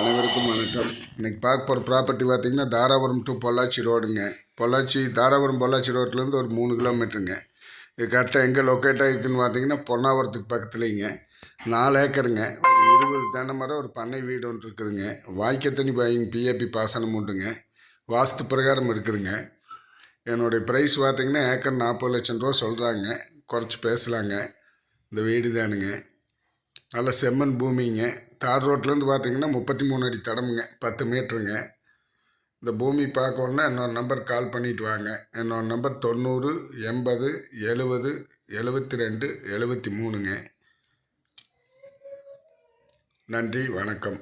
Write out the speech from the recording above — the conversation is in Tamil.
அனைவருக்கும் வணக்கம். இன்றைக்கி பார்க்க போகிற ப்ராப்பர்ட்டி பார்த்தீங்கன்னா தாராபுரம் டு பொள்ளாச்சி ரோடுங்க. பொள்ளாச்சி தாராபுரம் பொள்ளாச்சி ரோட்லேருந்து ஒரு மூணு கிலோமீட்டருங்க. இது கரெக்டாக எங்கே லொக்கேட் ஆகிருக்குன்னு பார்த்தீங்கன்னா பொன்னாவரத்துக்கு பக்கத்துலேங்க. நாலு ஏக்கருங்க. ஒரு இருபது தென்னை மரம் ஒரு பண்ணை வீடு ஒன்று இருக்குதுங்க. வாய்க்க தண்ணி பாயிங் பிஏபி பாசனம் உண்டுங்க. வாஸ்து பிரகாரம் இருக்குதுங்க. என்னுடைய ப்ரைஸ் பார்த்தீங்கன்னா ஏக்கர் நாற்பது லட்சம் ரூபா சொல்கிறாங்க குறைச்சி பேசலாங்க. இந்த வீடு தானுங்க. நல்ல செம்மண் பூமிங்க. தார் ரோட்லேருந்து பார்த்தீங்கன்னா முப்பத்தி மூணு அடி தடமுங்க பத்து மீட்ருங்க இந்த பூமி பார்க்கணுன்னா என்னோட நம்பர் கால் பண்ணிட்டு வாங்க. என்னோட நம்பர் தொண்ணூறு எண்பது எழுபது எழுபத்தி ரெண்டு எழுபத்தி மூணுங்க நன்றி வணக்கம்.